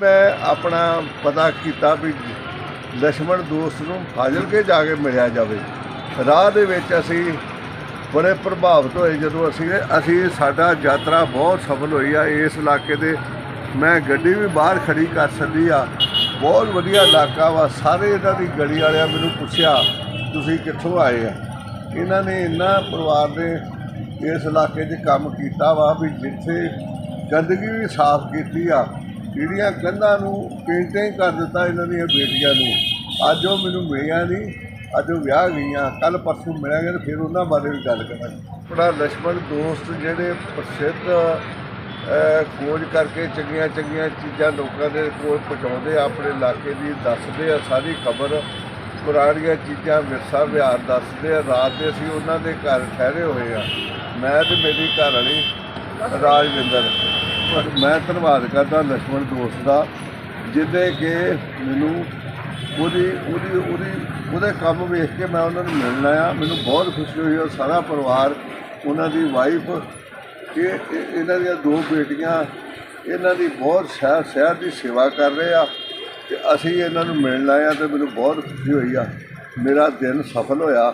ਮੈਂ ਆਪਣਾ ਪਤਾ ਕੀਤਾ ਵੀ ਲక్ష్మణ ਦੋਸਤ ਨੂੰ ਫਾਜ਼ਲ ਕੇ ਜਾ ਕੇ ਮਿਲਿਆ ਜਾਵੇ। ਰਾਹ ਦੇ ਵਿੱਚ ਅਸੀਂ ਬੜੇ ਪ੍ਰਭਾਵਿਤ ਹੋਏ ਜਦੋਂ ਅਸੀਂ ਅਸੀਂ ਸਾਡਾ ਯਾਤਰਾ ਬਹੁਤ ਸਫਲ ਹੋਈ ਆ। ਇਸ ਇਲਾਕੇ ਦੇ ਮੈਂ ਗੱਡੀ ਵੀ ਬਾਹਰ ਖੜੀ ਕਰ ਸਕਦੀ ਆ। ਬਹੁਤ ਵਧੀਆ ਇਲਾਕਾ ਵਾ। ਸਾਰੇ ਇਹਨਾਂ ਦੀ ਗਲੀ ਵਾਲਿਆਂ ਮੈਨੂੰ ਪੁੱਛਿਆ, ਤੁਸੀਂ ਕਿੱਥੋਂ ਆਏ ਆ? ਇਹਨਾਂ ਨੇ ਇੰਨਾ ਪਰਿਵਾਰ ਨੇ ਇਸ ਇਲਾਕੇ 'ਚ ਕੰਮ ਕੀਤਾ ਵਾ ਵੀ ਜਿੱਥੇ ਗੰਦਗੀ ਵੀ ਸਾਫ਼ ਕੀਤੀ ਆ ਜਿਹੜੀਆਂ ਕੰਧਾਂ ਨੂੰ ਪੇਂਟਿੰਗ ਕਰ ਦਿੱਤਾ ਇਹਨਾਂ ਦੀਆਂ ਬੇਟੀਆਂ ਨੂੰ। ਅੱਜ ਉਹ ਮੈਨੂੰ ਮਿਲਿਆ ਨਹੀਂ ਅੱਜ ਉਹ ਵਿਆਹ ਗਈਆਂ ਕੱਲ ਪਰਸੋਂ ਮਿਲਾਂਗੇ ਤੇ ਫਿਰ ਉਹਨਾਂ ਬਾਰੇ ਵੀ ਗੱਲ ਕਰਾਂਗੇ। ਬੜਾ ਲక్ష్ਮਣ ਦੋਸਤ ਜਿਹੜੇ ਪ੍ਰਸਿੱਧ ਖੋਜ ਕਰਕੇ ਚੰਗੀਆਂ ਚੰਗੀਆਂ ਚੀਜ਼ਾਂ ਲੋਕਾਂ ਦੇ ਕੋਲ ਪਹੁੰਚਾਉਂਦੇ ਆ, ਆਪਣੇ ਇਲਾਕੇ ਦੀ ਦੱਸਦੇ ਆ, ਸਾਰੀ ਖਬਰ ਪੁਰਾਣੀਆਂ ਚੀਜ਼ਾਂ ਵਿਰਸਾ ਵਿਹਾਰ ਦੱਸਦੇ ਆ। ਰਾਤ ਦੇ ਅਸੀਂ ਉਹਨਾਂ ਦੇ ਘਰ ਠਹਿਰੇ ਹੋਏ ਆ। ਮੈਂ ਤੇ ਮੇਰੀ ਘਰ ਵਾਲੀ ਰਾਜਵਿੰਦਰ। ਮੈਂ ਧੰਨਵਾਦ ਕਰਦਾ ਲక్ష్మణ ਦੋਸਤ ਦਾ, ਜਿਹਦੇ ਕਿ ਮੈਨੂੰ ਉਹਦੀ ਉਹਦੀ ਉਹਦੀ, ਉਹਦੇ ਕੰਮ ਵੇਖ ਕੇ ਮੈਂ ਉਹਨਾਂ ਨੂੰ ਮਿਲਣ ਆਇਆ। ਮੈਨੂੰ ਬਹੁਤ ਖੁਸ਼ੀ ਹੋਈ ਔਰ ਸਾਰਾ ਪਰਿਵਾਰ, ਉਹਨਾਂ ਦੀ ਵਾਈਫ ਇਹ ਇਹਨਾਂ ਦੀਆਂ ਦੋ ਬੇਟੀਆਂ, ਇਹਨਾਂ ਦੀ ਬਹੁਤ ਸ਼ਹਿਰ ਸ਼ਹਿਰ ਦੀ ਸੇਵਾ ਕਰ ਰਹੇ ਆ ਤੇ ਅਸੀਂ ਇਹਨਾਂ ਨੂੰ ਮਿਲਣ ਆਇਆ ਤੇ ਮੈਨੂੰ ਬਹੁਤ ਖੁਸ਼ੀ ਹੋਈ ਆ। ਮੇਰਾ ਦਿਨ ਸਫਲ ਹੋਇਆ।